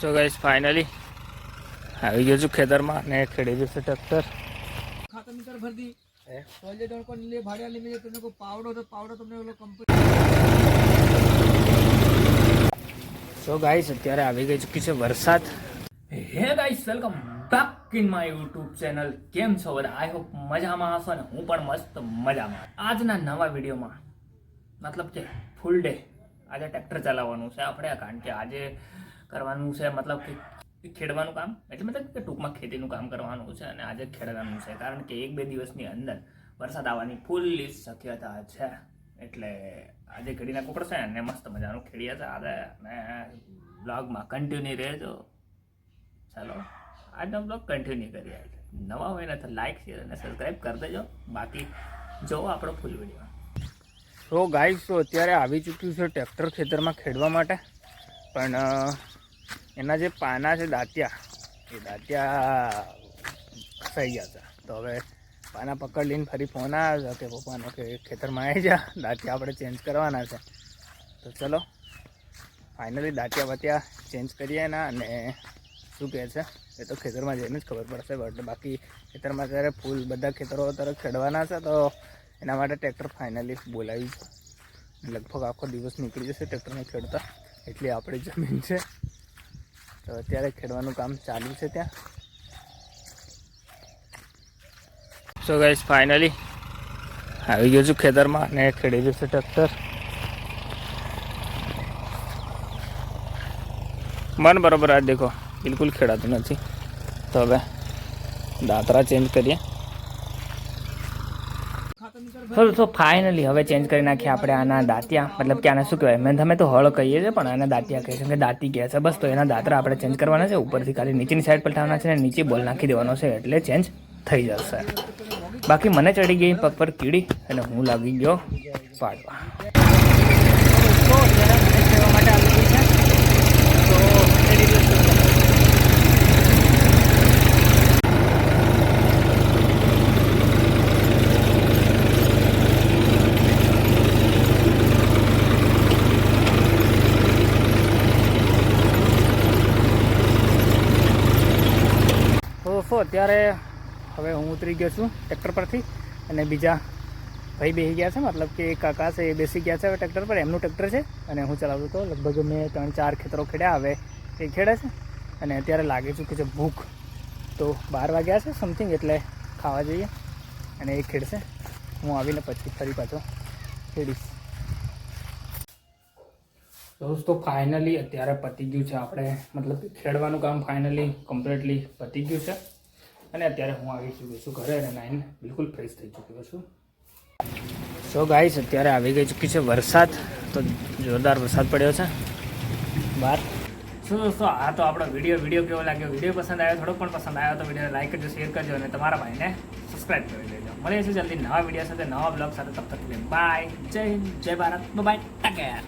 So guys finally આવી ગયો છું ખેતરમાં ને ખેડી ગયું છે ટ્રેક્ટર ખાતર મીટર ભર દી ટોયલેટ ઓર કોને લે ભાડે લે મેં તમને કો પાવડો તો પાવડો તમને ઓલો કંપની સો ગાઈસ અત્યારે આવી ગઈ ચૂકી છે વરસાદ. Hey guys welcome back in my YouTube channel કેમ છો બધા? આઈ હોપ મજામાં હશો ને હું પણ મસ્ત મજામાં. આજના નવા વિડીયોમાં મતલબ કે ફૂલ ડે આજે ટ્રેક્ટર ચલાવવાનું છે આપણે. કારણ કે આજે કરવાનું છે, મતલબ કે ખેડવાનું કામ, એટલે મતલબ કે ટૂંકમાં ખેતીનું કામ કરવાનું છે અને આજે ખેડવાનું છે. કારણ કે એક બે દિવસની અંદર વરસાદ આવવાની ફૂલ્લી શક્યતા છે. એટલે આજે ઘડીના નાખવું પડશે અને મસ્ત મજાનું ખેડીએ છે આજે અને બ્લોગમાં કન્ટિન્યુ રહેજો. ચાલો, આજનો બ્લોગ કન્ટિન્યુ કરીએ. નવા હોય ને તો લાઈક શેર અને સબસ્ક્રાઈબ કરી દેજો. બાકી જોવો આપણો ફૂલ વીડિયો તો ગાઈસ તો અત્યારે આવી ચૂક્યું છે ટ્રેક્ટર ખેતરમાં ખેડવા માટે. પણ એના જે પાના છે દાંતિયા, એ દાંતિયા ફસાઈ ગયા છે તો હવે પાના પકડ લઈને ફરી ફોન આવ્યો હતો કે પપ્પાનો કે ખેતરમાં આવી જા, દાંતિયા આપણે ચેન્જ કરવાના છે. તો ચલો ફાઇનલી દાંતિયા બતિયા ચેન્જ કરીએ એના અને શું કહે છે? એ તો ખેતરમાં જઈને જ ખબર પડશે બટ બાકી ખેતરમાં ત્યારે ફૂલ બધા ખેતરો તરફ ખેડવાના છે, તો એના માટે ટ્રેક્ટર ફાઇનલી બોલાવી લગભગ આખો દિવસ નીકળી જશે ટ્રેક્ટરને ખેડતા, એટલી આપણી જમીન છે. તો અત્યારે ખેડવાનું કામ ચાલુ છે ત્યાં. સો ગાઈસ ફાઇનલી આવી ગયો છું ખેતરમાં અને ખેડી જશે ટ્રેક્ટર મન બરોબર આ દેખો, બિલકુલ ખેડાતું નથી. તો હવે દાતરા ચેન્જ કરીએ. મિત્ર તો ફાઇનલી હવે ચેન્જ કરી નાખીએ આપણે આના દાંતિયા. મતલબ કે આને શું કહેવાય? મેં તમે તો હળ કહીએ છીએ, પણ આના દાંતિયા કહે છે કે દાંતી કહે છે, બસ તો એના દાંતરા આપણે ચેન્જ કરવાના છે. ઉપરથી ખાલી નીચેની સાઈડ પલટાવવાના છે અને નીચે બોલ નાખી દેવાનો છે એટલે ચેન્જ થઈ જશે. બાકી મને ચડી ગઈ પગ પર કીડી અને હું લાગી ગયો પાડવા. અત્યારે હવે હું ઉતરી ગયો છું ટ્રેક્ટર પરથી અને બીજા ભાઈ બેસી ગયા છે, મતલબ કે કાકા છે એ બેસી ગયા છે હવે ટ્રેક્ટર પર, એમનું ટ્રેક્ટર છે અને હું ચલાવતો હતો. લગભગ મેં ત્રણ ચાર ખેતરો ખેડ્યા, હવે એ ખેડે છે અને અત્યારે લાગે છે કે છે ભૂખ તો બાર વાગ્યા છે સમથિંગ એટલે ખાવા જઈએ અને એ ખેડશે. હું આવીને પછી ફરી પાછો ખેડીશ. દોસ્તો ફાઇનલી અત્યારે પતી ગયું છે આપણે, મતલબ ખેડવાનું કામ ફાઇનલી કમ્પ્લીટલી પતી ગયું છે. અને અત્યારે હું આવી ચૂક્યો છું ઘરે અને નાઈને બિલકુલ ફ્રેશ થઈ ચૂક્યો છું. સો ગાઈસ અત્યારે આવી ગઈ ચૂકી છે વરસાદ. તો જોરદાર વરસાદ પડ્યો છે. બહાર. શું દોસ્તો, આ તો આપણો વીડિયો વીડિયો કેવો લાગ્યો? વીડિયો પસંદ આવ્યો થોડો પણ પસંદ આવ્યો, તો વીડિયો લાઈક કરજો શેર કરજો અને તમારા ભાઈને સબસ્ક્રાઈબ કરી દેજો. મળીએ છીએ જલ્દી નવા વીડિયો સાથે, નવા બ્લોગ સાથે. તબ તક બાય જય હિન્દ, જય ભારત. Bye take care